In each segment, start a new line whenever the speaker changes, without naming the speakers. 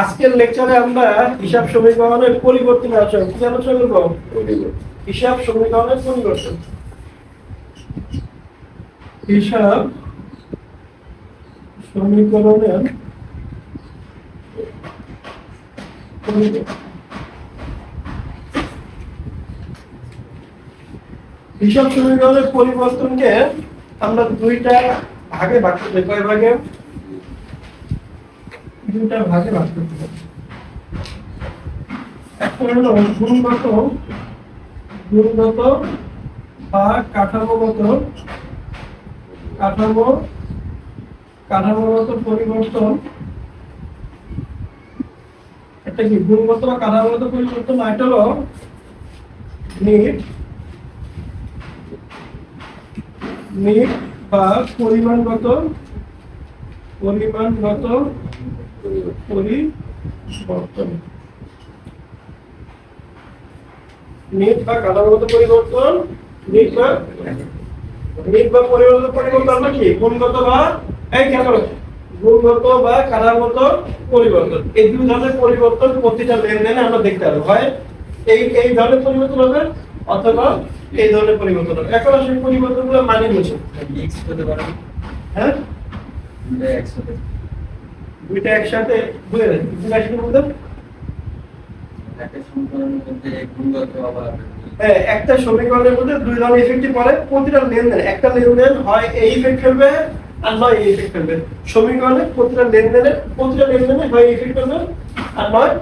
আজকের লেকচারে আমরা হিসাব সমীকরণের পরিবর্তন আলোচনা কি আলোচনা করব? হিসাব সমীকরণের পরিবর্তন। হিসাব সমীকরণের হিসাব সমীকরণের পরিবর্তনকে আমরা দুইটা ভাগে ভাগ করতে পারি। কয় ভাগে? দুইটা ভাগে ভাগ করতে পারি। একটা হলো গুণগত গুণগত বা কাঠামোগত কাঠামো কাঠামোগত পরিবর্তন? একটা কি গুণগত বা কাঠামোগত পরিবর্তন? একটা হলো নিট নিট বা পরিমাণগত পরিমাণগত পরিবর্তন বা কাঠামোগত পরিবর্তন? নিট বা নিট বা পরিমাণগত পরিবর্তন আমরা কি? গুণগত বা এই কেন গুণগত বা কাঠামোগত পরিবর্তন। এই দুই ধরনের পরিবর্তন প্রতিটা লেনদেনে আমরা দেখতে পাবো। হয় এই এই ধরনের পরিবর্তন হবে অথবা এই ধরনের পরিবর্তন হবে। এখন সেই পরিবর্তনগুলো মানে
পারে।
হ্যাঁ? দুইটা একসাথে বুঝে একসাথে বলতে?
একটা সমীকরণের মধ্যে
হ্যাঁ, একটা সমীকরণের মধ্যে দুই ধরনের ইফেক্টই পড়ে প্রতিটা লেনদেন। একটা লেনদেন হয় এই ইফেক্ট ফেলবে আর নয় এই ইফেক্ট ফেলবে। সমীকরণে প্রতিটা লেনদেনে প্রতিটা লেনদেনে হয় ইফেক্ট ফেলবে আর নয়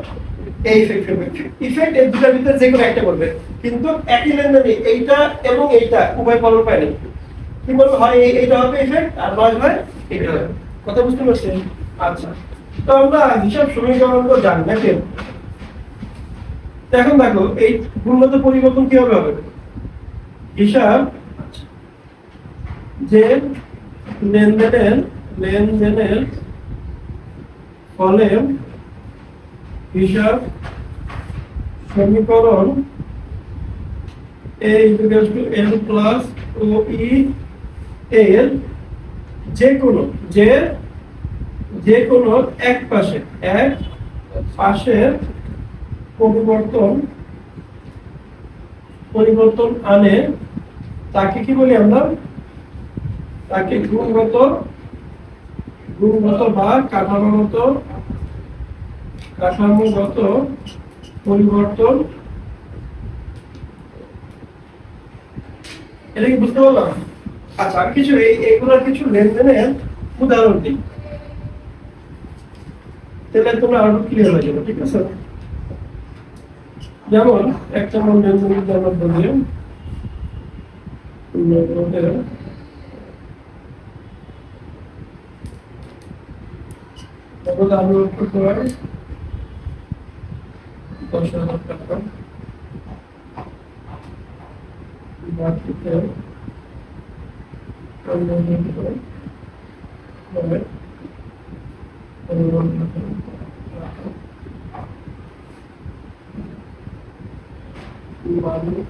এই ইফেক্ট ফেলবে। ইফেক্ট এই দুটার ভিতরে যে কোনো একটা করবে কিন্তু একই লেনদেনে এইটা এবং এইটা উভয় ফলন পায়নি কি বলব? হয় এইটা হবে ইফেক্ট আর নয় হয় এইটা হবে। কথা বুঝতে পারছেন? আচ্ছা। তো আমরা হিসাব সমীকরণ তো জানি এখন দেখো, এই গুণগত পরিবর্তন কীভাবে হবে? হিসাব যে লেনদেনের লেনদেনের ফলে হিসাব সমীকরণ equals to l plus ও ই এর যে কোনো, যে যে কোনো এক পাশে, এক পাশের পরিবর্তন পরিবর্তন আনে, তাকে কি বলি আমরা? তাকে গুণগত গুণগত বা কাঠামোগত কাঠামোগত পরিবর্তন। এটা কি বুঝতে পারলাম? আচ্ছা কিছু, এই, এগুলোর কিছু লেনদেনের উদাহরণ দিই। তাহলে তোমরা আরও ক্লিয়ার হয়ে যাবে, ঠিক আছে? যেমন, একটা মনে যেমন বলি আমি করতে পারি। দশ হাজার টাকা। হবে। পরিমাণ টাকা মালিক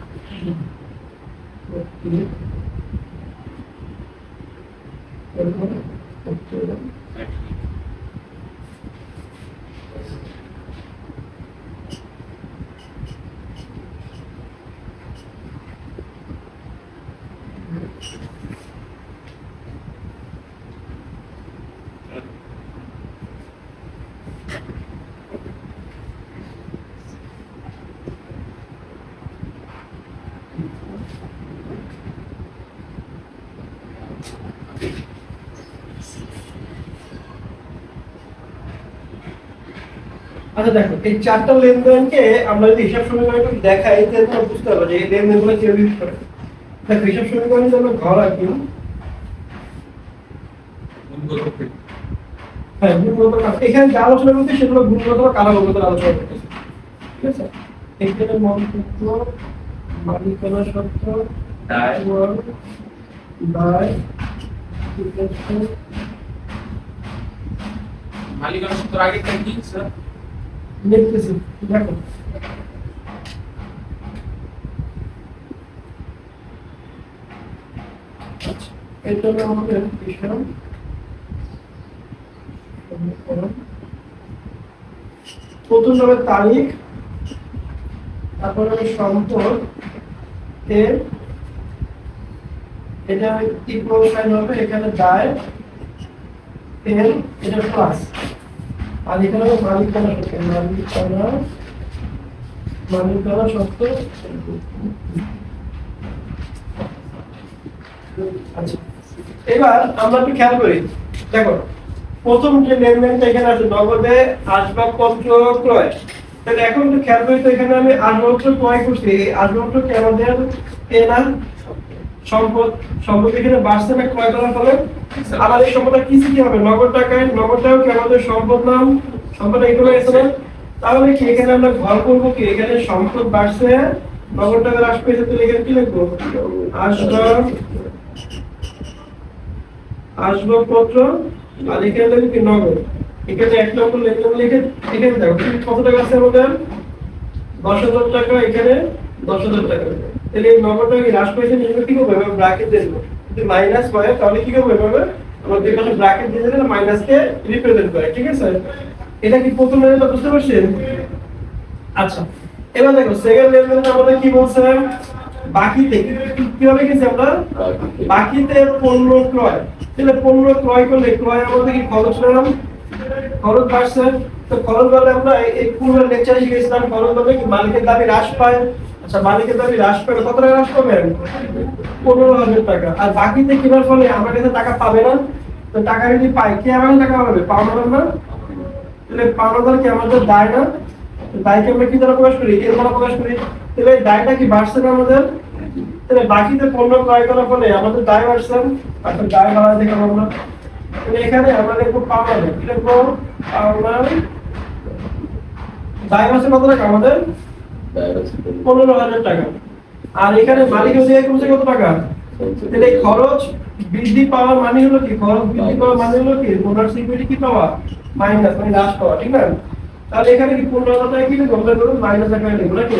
ব্যক্তি এরপর করতে হবে। আচ্ছা দেখো এই চারটা লেনদেনকে আমরা যদি হিসাব সমীকরণ দেখাই তাহলে তোমরা বুঝতে পারবে যে এই লেনদেনগুলো কীভাবে ইউজ করে দেখো হিসাব সমীকরণ যদি আমরা ঘর আঁকি হ্যাঁ গুণগত এখানে যে আলোচনা করতে সেগুলো গুণগত বা কারাগত আলোচনা করতেছে ঠিক আছে? এখানে মন্তব্য মালিকানা সত্য
দায়।
দায়
মালিকানা সূত্র আগে কি স্যার?
লিখতেছি দেখো। আচ্ছা, প্রথম হবে তারিখ তারপরে হবে সম্পদ এর এটা ইকুয়াল সাইন হবে? এখানে দায় এর এটা প্লাস আর মালিকানা সত্য মালিকানা মালিকানা সত্য এবার আমরা একটু খেয়াল করি। দেখো, প্রথম যে লেনদেনটা এখানে আছে, নগদে আসবাবপত্র ক্রয়। তাহলে এখন একটু খেয়াল করি তো, এখানে আমি আসবাবপত্র ক্রয় করছি। এই আসবাবপত্র আমাদের এ না? সম্পদ সম্পদ এখানে বাড়ছে না ক্রয় করার ফলে? আবার এই সম্পদটা কি কি হবে? নগদ টাকায় নগদটাও কি আমাদের সম্পদ নাম সম্পদ এগুলো এসে না তাহলে কি এখানে আমরা ঘর করব কি? এখানে সম্পদ বাড়ছে, নগদ টাকা হ্রাস পেয়েছে, তাহলে এখানে কি লিখব? আসবাব, আসবাবপত্র, আর এখানে লিখব কি নগদ? এখানে এক নম্বর লেনদেন লিখে এখানে দেখো কত টাকা আছে আমাদের? দশ হাজার টাকা এখানে, দশ হাজার টাকা। তাহলে এই নম্বরটা কি হ্রাস পেয়েছে? কি করব? দিয়ে দেবো যদি মাইনাস হয় তাহলে কি করব এভাবে? আমাদের এখানে ব্র্যাকেট দিয়ে দিলে মাইনাসকে রিপ্রেজেন্ট করে ঠিক আছে? এটা কি প্রথম লেনদেন বুঝতে পারছেন? আচ্ছা এবার দেখো সেকেন্ড লেনদেন আমাদের কি বলছে? বাকিতে কি- কীভাবে গেছি আমরা? বাকিতে। পণ্য ক্রয়। তাহলে পণ্য ক্রয় করলে ক্রয় আমাদের কি খরচ নিলাম খরচ বাড়ছে। তো খরচ বাড়লে আমরা এই- পূর্বের লেকচারে শিখেছিলাম খরচ বাড়লে কি মালিকের দাবি হ্রাস পায়? আচ্ছা মালিকের দাবি হ্রাস পায় কত টাকা হ্রাস পাবে পনেরো হাজার টাকা। আর বাকিতে কেনার ফলে আমার কাছে টাকা পাবে না? তো টাকা যদি পাই, কে আমার টাকা পাবে? পাওনা না। তাহলে পাওনাদার কি? আমাদের দায় না। দায়কে আমরা কি দ্বারা প্রকাশ করি? এর দ্বারা প্রকাশ করি। তাহলে দায়টা কি বাড়ছে না আমাদের? তাহলে বাকিতে পণ্য ক্রয় করার ফলে আমাদের দায় বাড়ছে অর্থাৎ দায় বাড়া দেখে আমরা? এখানে আমরা দেখব পাওনা কি লিখব পাওনা দায় বাড়ছে কত টাকা আমাদের? পনেরো হাজার টাকা। আর এখানে মালিক কমছে কত টাকা? তাহলে খরচ বৃদ্ধি পাওয়ার মানে হলো কি? খরচ বৃদ্ধি পাওয়ার মানে হলো কি? মোটর সিকিউরিটি কি পাওয়া? মাইনাস মানে হ্রাস পাওয়া ঠিক না? তাহলে এখানে কি পনেরো হাজার টাকা কি লিখব আমরা মাইনাস টাকা লিখব নাকি?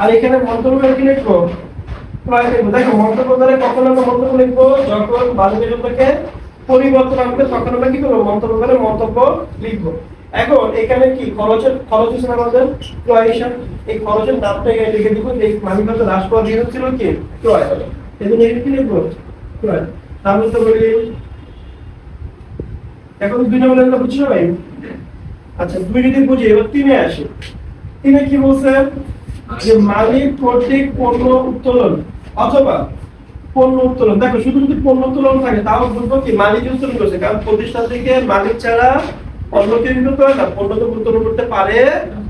আর এখানে মন্তব্য কি লিখব? দেখো মন্তব্য করে কখন আমরা মন্তব্য লিখব? যখন সম্পর্কে পরিবর্তন আনবে তখন আমরা কি করব? মন্তব্য করে মন্তব্য লিখব। এখন এখানে কি খরচের খরচ হিসেবে আমাদের? ক্রয় হিসাব। এই খরচের নামটা এখানে লিখে দিব যে মালিক হয়তো হ্রাস পাওয়ার ঋণ ছিল কি? ক্রয়। এই জন্য এখানে কি লিখব? ক্রয়। তাহলে তো বলি এখন দুই নম্বর লেনটা বুঝছ ভাই? আচ্ছা দুই যদি বুঝি, এবার তিনে আসি। তিনে কি বলছে? যে মালিক কর্তৃক পণ্য উত্তোলন অথবা পণ্য উত্তোলন। দেখো, শুধু যদি পণ্য উত্তোলন থাকে, তাও বুঝব কি মালিক উত্তোলন করছে। কারণ প্রতিষ্ঠান থেকে মালিক ছাড়া তৈরি করতে হয় না পণ্য তো উত্তোলন করতে পারে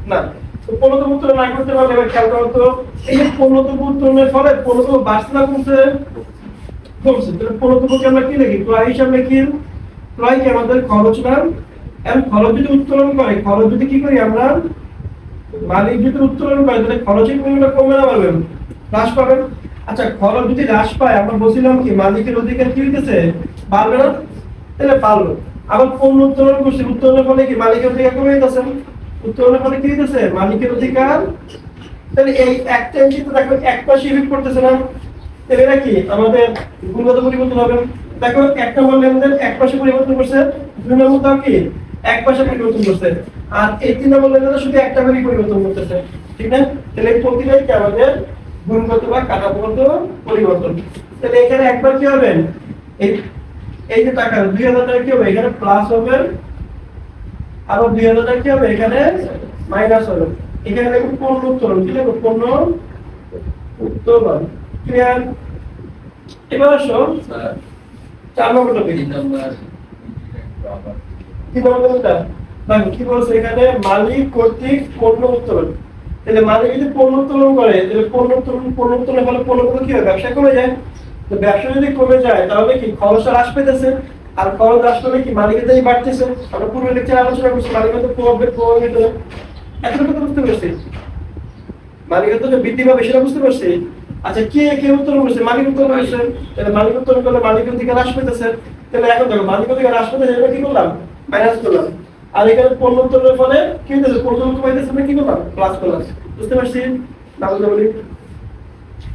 না তো পণ্য তো উত্তোলন না করতে পারলে এবার খেয়াল করো তো এই যে উত্তোলনের ফলে পণ্য তো বাড়ছে না কমছে কমছে তাহলে আমরা কি লিখি ক্রয় লিখি আমাদের খরচ না এবং খরচ যদি উত্তোলন করে খরচ যদি কি করি আমরা মালিক যদি উত্তোলন করে তাহলে খরচের পরিমাণটা কমে না পারবেন হ্রাস পাবেন আচ্ছা খরচ যদি হ্রাস পায় আমরা বলছিলাম কি মালিকের অধিকার কি হইতেছে? বাড়বে না? তাহলে পারল। আবার পণ্য উত্তোলন করছে উত্তোলনের ফলে কি মালিকের অধিকার কমে যেতেছে উত্তোলনের ফলে কি হইতেছে? মালিকের অধিকার? তাহলে এই একটা এন্ট্রি তো দেখো, এক পাশে ইফেক্ট করতেছে না? তাহলে এটা কি? আমাদের গুণগত পরিবর্তন হবে। দেখো এক নম্বর লেনদেন, এক পাশে পরিবর্তন করছে। দুই নম্বরটাও কি? এক পাশে পরিবর্তন করছে। আর এই তিন নম্বর লেনদেন শুধু একটা করেই পরিবর্তন করতেছে। ঠিক না? তাহলে এই প্রতিটাই কি আমাদের গুণগত বা কাঠামোগত পরিবর্তন? তাহলে এখানে একবার কি হবে? এই যে টাকা দুই হাজার টাকা কি হবে? এখানে প্লাস হবে আবার দুই হাজার টাকা কি হবে? এখানে মাইনাস হবে। এখানে দেখো পণ্য উত্তোলন কি দেখো পণ্য উত্তোলন? ক্লিয়ার এবার আসো। চার নম্বর টপিক কি নম্বরটা দেখো কি বলছে এখানে? মালিক কর্তৃক পণ্য উত্তোলন। তাহলে মালিক যদি পণ্য উত্তোলন করে তাহলে পণ্য উত্তোলন পণ্য উত্তোলনের ফলে পণ্যগুলো কি হয়? ব্যবসা কমে যায়। ব্যবসা যদি কমে যায়, তাহলে কি খরচ হ্রাস পেতেছে? আর খরচ হ্রাস পেলে কি মালিকের বাড়তেছে? আমরা পূর্বে আলোচনা করছি প্রভাবের প্রভাবিত বুঝতে পারছি। বৃদ্ধি পাবে সেটা বুঝতে পারছি। আচ্ছা কে কে করছে? মালিক করছে। তাহলে মালিক করলে হ্রাস পেতেছে? তাহলে এখন দেখো দিকে হ্রাস পেতেছে এটা কি করলাম? মাইনাস করলাম। আর এখানে পণ্য উত্তোলনের ফলে কি হইতেছে? পণ্য পাইতেছে আমরা কি করলাম? প্লাস করলাম। বুঝতে পারছি? না পারি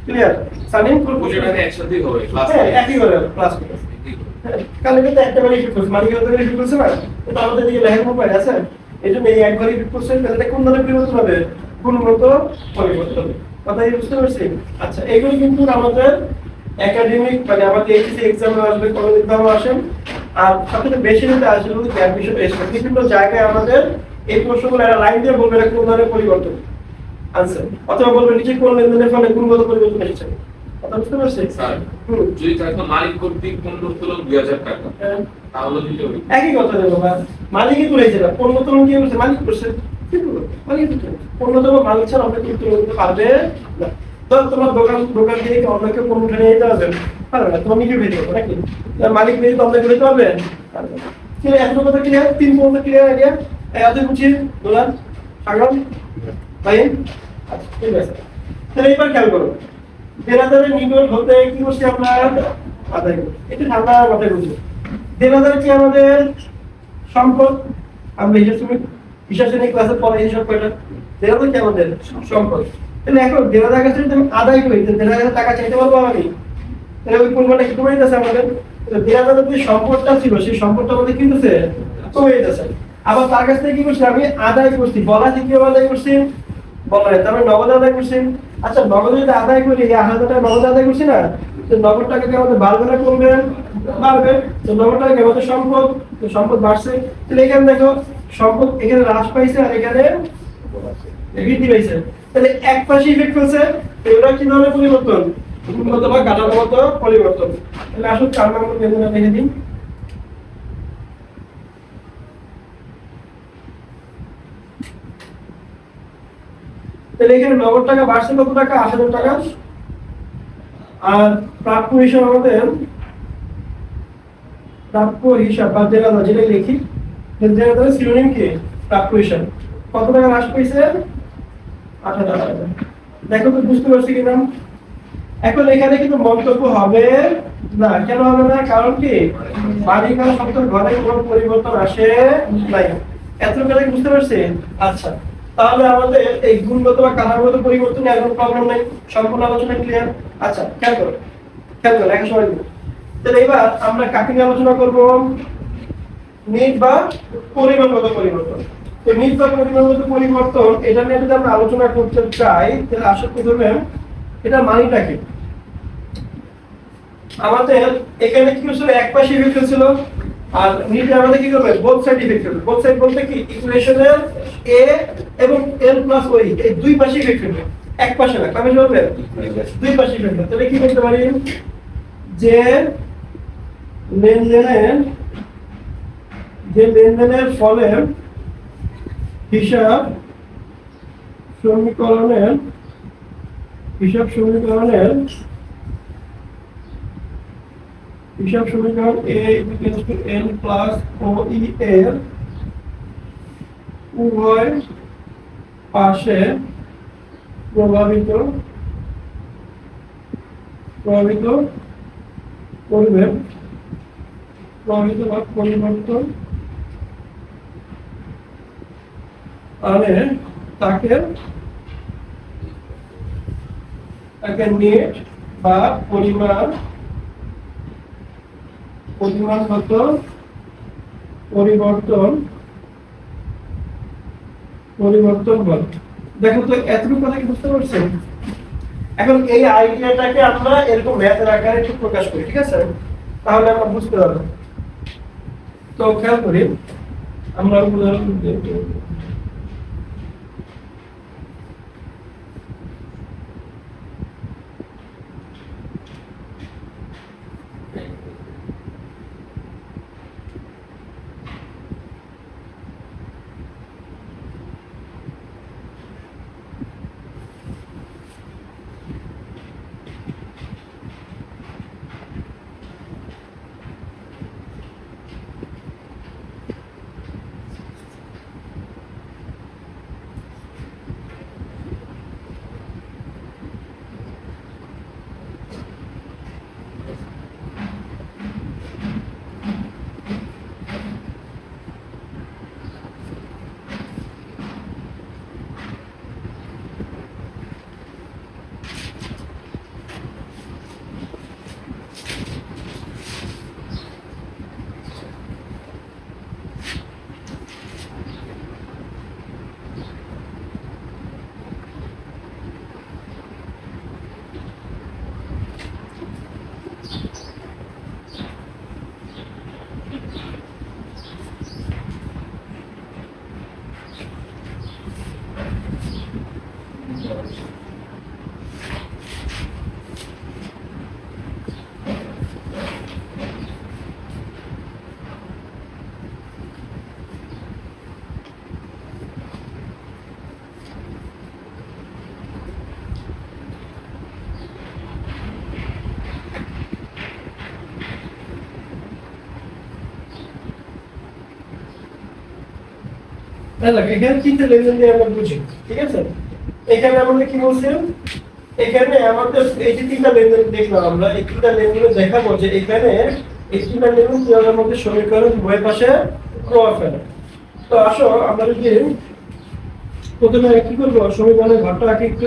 ক্লিয়ার সানিম
দুজনে একসাথেই হবে ক্লাস
হ্যাঁ একই করে করে। কালকে কিন্তু একটা করছে মালিকের দিকে বেনিফিট করছে না? তো আমাদের দিকে উপায় আছে। এই জন্য এই করছে তাহলে কোন ধরনের পরিবর্তন হবে? গুণগত পরিবর্তন কথা কি বুঝতে পারছি? আচ্ছা এগুলো কিন্তু আমাদের একাডেমিক মানে আমাদের এইচএসসি এক্সামে আসবে কোনো এক্সামে আসেন আর সবথেকে বেশি যেটা আসবে জ্ঞান বিষয় বিভিন্ন জায়গায় আমাদের এই প্রশ্নগুলো একটা লাইন দিয়ে বলবে এটা কোন ধরনের পরিবর্তন। আনসার। অথবা বলবে নিচে কোন লেনদেনের ফলে গুণগত পরিবর্তন এসেছে? কথা বুঝতে পারছি
যদি থাকতো মালিক কর্তৃক পণ্য উত্তোলন দুই হাজার টাকা
হ্যাঁ।
তাহলে দিতে হবে।
একই কথা মালিকই না পণ্যতম কি করছে? মালিক করছে। করবে? মালিক ছাড়া পারবে না। ধর তোমার দোকান দোকান থেকে পণ্য উঠে নিয়ে যেতে পারবে। পারবে না তোমার নিজে বেরিয়ে যাবে নাকি? মালিক তো অন্য দিতে। ক্লিয়ার এত কথা ক্লিয়ার তিন পর্যন্ত ক্লিয়ার আইডিয়া এত বুঝি দোলান সাগর? তাহলে এবার খেয়াল করো। দেনাদারের হতে কি করছি আমরা আদায় করি এটা ঠান্ডা মাথায় বুঝি দেনাদার কি আমাদের সম্পদ? আমরা হিসাব শ্রমিক হিসাব পরে হিসাব কয়টা? দেনাদার কি আমাদের সম্পদ? তাহলে এখন দেনাদার কাছে যদি আমি আদায় করি দেনাদার কাছে টাকা চাইতে পারব আমি? তাহলে ওই পরিমাণটা কি কমে যাচ্ছে আমাদের? দেনাদারের যে সম্পদটা ছিল, সেই সম্পদটা আমাদের কি হচ্ছে কমে যাচ্ছে আবার তার কাছ থেকে কি করছি আমি? আদায় করছি। বলা থেকে আদায় করছি। নগদ আদায় আচ্ছা নগদ যদি আদায় করি, এই আট হাজার টাকা নগদ আদায় করছি না? তো নগদ টাকা আমাদের না কমবে? বাড়বে। তো নগদ টাকা আমাদের সম্পদ? তো সম্পদ বাড়ছে। তাহলে এখানে দেখো, সম্পদ এখানে হ্রাস পাইছে আর এখানে বৃদ্ধি পাইছে। তাহলে এক পাশে ইফেক্ট ফেলছে এগুলো কি ধরনের পরিবর্তন? বা কাঠামোগত পরিবর্তন। তাহলে আসুন চার নম্বর বেদনা দেখে দিন তাহলে এখানে নগদ টাকা বাড়ছে কত টাকা? টাকা। আর প্রাপ্য হিসাব আমাদের, প্রাপ্য হিসাব যেটা লিখি প্রাপ্য হিসাব। কত টাকা হ্রাস টাকা দেখো তো, বুঝতে পারছি কিনা? এখন এখানে কিন্তু মন্তব্য হবে না। কেন হবে না? কারণ কি? মালিকানা শব্দের ঘরে কোনো পরিবর্তন আসে নাই। এত কথা বুঝতে পারছি? আচ্ছা। তাহলে আমাদের এই গুণগত বা কাঠামোগত পরিবর্তন আর কোনো প্রবলেম নেই। সম্পূর্ণ আলোচনা ক্লিয়ার আচ্ছা খেয়াল করো খেয়াল করো একটা সময়। তাহলে এবার আমরা কাকে নিয়ে আলোচনা করব? নিট বা পরিমাণগত পরিবর্তন। তো নিট বা পরিমাণগত পরিবর্তন, এটা নিয়ে যদি আমরা আলোচনা করতে চাই, তাহলে আসলে প্রথমে এটা মানিটা কি? আমাদের এখানে কি ছিল এক পাশে ইফেক্ট ছিল আর আমাদের কি করবে? বোথ সাইড ইফেক্ট হবে বোথ সাইড বলতে কি? ইকুয়েশনের এ এবং এল প্লাস ওই এই দুই পাশে ইফেক্ট হবে এক পাশে না দুই পাশে ইফেক্ট হবে তাহলে কি করতে পারি? যে লেনদেনের যে লেনদেনের ফলে হিসাব সমীকরণের হিসাব সমীকরণের হিসাব সমীকরণ a equals to n plus OE এর উভয় পাশে প্রভাবিত প্রভাবিত করবে, প্রভাবিত বা পরিবর্তন আনে তাকে তাকে নেট বা পরিমাণ পরিমাণগত পরিবর্তন পরিবর্তন বল দেখো তো এতটুকু কথা কি বুঝতে পারছেন? এখন এই আইডিয়াটাকে আমরা এরকম ম্যাথের আকারে একটু প্রকাশ করি, ঠিক আছে? তাহলে আমরা বুঝতে পারব। তো খেয়াল করি, আমরা উদাহরণ তাহলে এখানে লেনদেন দিয়ে আমরা বুঝি, ঠিক আছে? এখানে কি এখানে আমাদের এই যে তিনটা লেনদেন দেখলাম আমরা দেখাবো যে এখানে লেনদেন পাশে প্রভাব ফেলে। তো আসো প্রথমে কি করব? সমীকরণের ঘরটা আগে একটু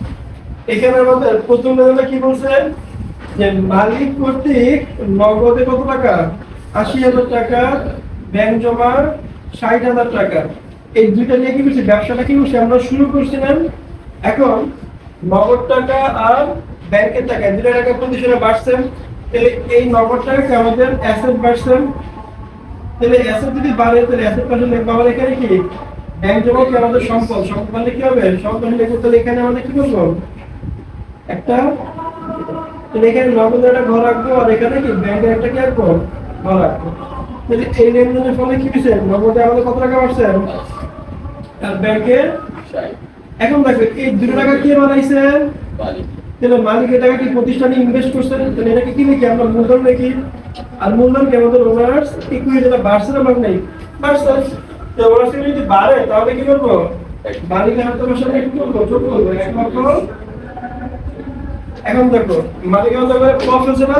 এখানে আমাদের প্রথম লেনদেনে কি বলছে যে মালিক কর্তৃক নগদে কত টাকা? আশি হাজার টাকা, ব্যাংক জমা ষাট হাজার টাকা। এই দুইটা নিয়ে কি করছি ব্যবসাটা কি করছি আমরা শুরু করছিলাম এখন নগদ টাকা আর ব্যাংকের টাকা। দুটা টাকা প্রতিশোধে বাড়ছে। তাহলে এই নগদ টাকাকে আমাদের অ্যাসেট বাড়ছে। তাহলে অ্যাসেট যদি বাড়ে, তাহলে অ্যাসেট পাশে লিখব আমরা এখানে কি? ব্যাংক জমা কি আমাদের সম্পদ? সম্পদ মানে কি হবে? সম্পদ লিখব তাহলে এখানে আমাদের কি করব? একটা তাহলে এখানে নগদের একটা ঘর রাখব আর এখানে কি ব্যাংকের একটা কি রাখব? ঘর রাখব। তাহলে এই লেনদেনের ফলে কি হয়েছে নগদে আমাদের কত টাকা বাড়ছে? আর ব্যাংকে এখন দেখো এই দুটো টাকা কে বানাইছে? তাহলে মালিক এই টাকা কি প্রতিষ্ঠানে ইনভেস্ট করছে? তাহলে এটাকে কি নাকি আমরা মূলধন নাকি আর মূলধন কি আমাদের ওনার্স ইকুইটি যেটা বাড়ছে না নাই বাড়ছে। তো ওনার্স যদি বাড়ে তাহলে কি করব? মালিকের হাতে বসে কি করব করব এক লক্ষ এখন দেখো মালিকের হাতে করে প্রফ হয়েছে না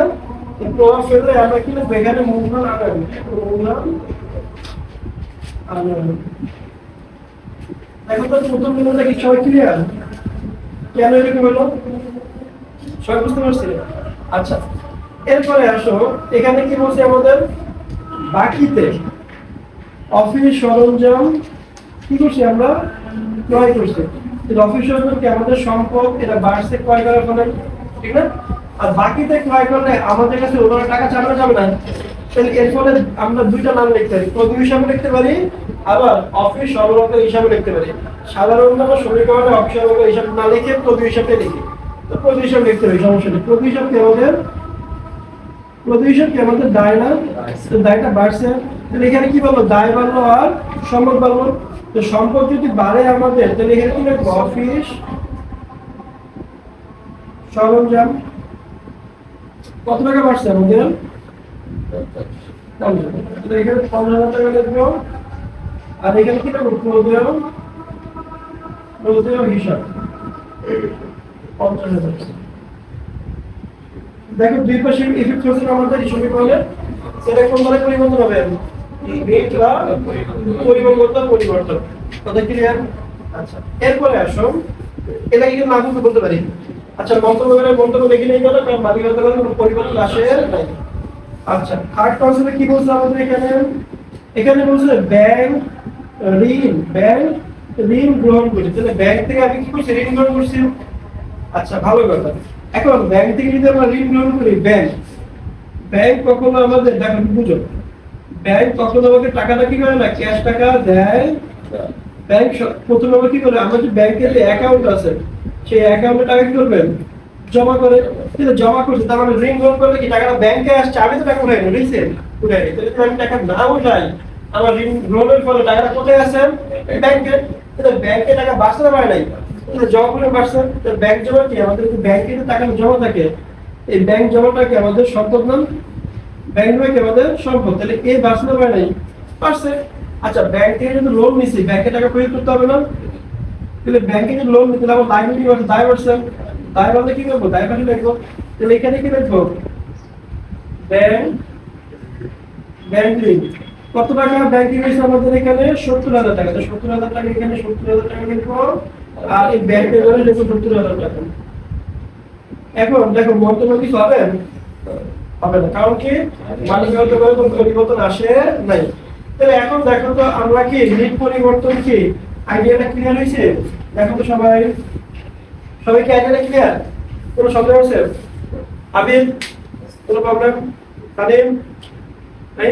এই ফেললে আমরা কি লিখব এখানে মূলধন আনান মূলধন আনান এখন তো প্রথম দিনটা কি সবাই ক্লিয়ার কেন এরকম হলো? সবাই বুঝতে পারছি? আচ্ছা এরপরে আসো, এখানে কি বলছে আমাদের? বাকিতে অফিস সরঞ্জাম কি করছি আমরা? ক্রয় করছি। কি আমাদের সম্পদ, এটা ক্রয় করার ফলে, ঠিক না? আর বাকিতে ক্রয় করলে আমাদের কাছে টাকা চালানো যাবে না। এর ফলে আমরা দুইটা নাম লিখতে পারি। হিসাবে লিখতে পারি, আবার অফিস সরবরাহ হিসাবে লিখতে পারি। সমীকরণে অফিস সরবরাহ হিসাব না লিখে প্রতি হিসাবে লিখি। তো লিখতে পারি, সমস্যা নেই। প্রতি হিসাব আমাদের? আমাদের দায় না? দায়টা বাড়ছে। তাহলে এখানে কি বলব? দায় বাড়লো আর সম্পদ বাড়লো। তো সম্পদ যদি বাড়ে আমাদের, তাহলে এখানে কি অফিস সরঞ্জাম। কত টাকা বাড়ছে আমাদের? পঞ্চাশ। হাজার টাকা লিখব আর এখানে কি লিখব প্রদেয় প্রদেয় হিসাব। পঞ্চাশ হাজার। দেখো, দুই পাশে ইফেক্ট হচ্ছে আমাদের এই সমীকরণে সেটা কোন ধরনের পরিবর্তন হবে? রেট বা পরিবর্তন পরিবর্তন। কথা ক্লিয়ার আচ্ছা এরপরে আসো এটা কি না বলতে বলতে পারি? আচ্ছা মন্তব্য করে মন্তব্য লিখে নেই গেল কারণ মালিকতা কোনো পরিবর্তন আসে নাই। আচ্ছা থার্ড কনসেপ্টে কি বলছে আমাদের এখানে? এখানে বলছে ব্যাংক ঋণ ব্যাংক ঋণ গ্রহণ করছে তাহলে ব্যাংক থেকে আমি কি করছি? ঋণ গ্রহণ করছি। আচ্ছা ভালো কথা। এখন ব্যাংক থেকে যদি আমরা ঋণ গ্রহণ করি ব্যাংক ব্যাংক কখনো আমাদের, দেখেন, বুঝো ব্যাংক কখনো আমাকে টাকাটা কি করে না ক্যাশ টাকা দেয়। ব্যাংক প্রথমে আমরা কি করে আমার যে ব্যাংকের যে অ্যাকাউন্ট আছে, সেই অ্যাকাউন্টে টাকা কি করবেন জমা করে কিন্তু জমা করছে। তার মানে ঋণ গ্রহণ করলে কি টাকাটা ব্যাংকে আসছে? আমি তো টাকা উঠাই বুঝছেন উঠাই তাহলে আমি টাকা না উঠাই, আমার ঋণ গ্রহণের ফলে টাকাটা কোথায় আছে ব্যাংকে। তাহলে ব্যাংকে টাকা বাঁচতে পারে নাই। জমা করে বাঁচছে ব্যাংক জমা কি? আমাদের ব্যাংকে টাকা জমা থাকে। এই ব্যাংক জমাটা কি আমাদের সম্পদ ব্যাংক জমা কি আমাদের সম্পদ। তাহলে এই বাঁচতে পারে নাই। পারছে? আচ্ছা ব্যাংক থেকে যদি লোন নিছি ব্যাংকে টাকা পরিশোধ করতে হবে না? তাহলে ব্যাংকে যদি লোন নিতে আমার লাইবিলিটি আছে দায় বাড়ছে। দায় বাড়লে কি করব? দায় পাশে লিখব তাহলে এখানে কি লিখব ব্যাংক ব্যাংক কত টাকা ব্যাংকে রয়েছে আমাদের এখানে? সত্তর হাজার টাকা। তো সত্তর হাজার টাকা এখানে, সত্তর হাজার টাকা লিখব আর এই ব্যাংকে লিখব সত্তর হাজার টাকা। এখন দেখো মন্তব্য কিছু হবে হবে না। কারণ কি? মালিকাগত করে কোনো পরিবর্তন আসে নাই। তাহলে এখন দেখো তো আমরা কি লিড পরিবর্তন কি আইডিয়াটা ক্লিয়ার হয়েছে? দেখো তো সবাই। সবাই কি আইডিয়াটা ক্লিয়ার কোনো সন্দেহ আছে? আবির কোনো প্রবলেম তানিম? তাই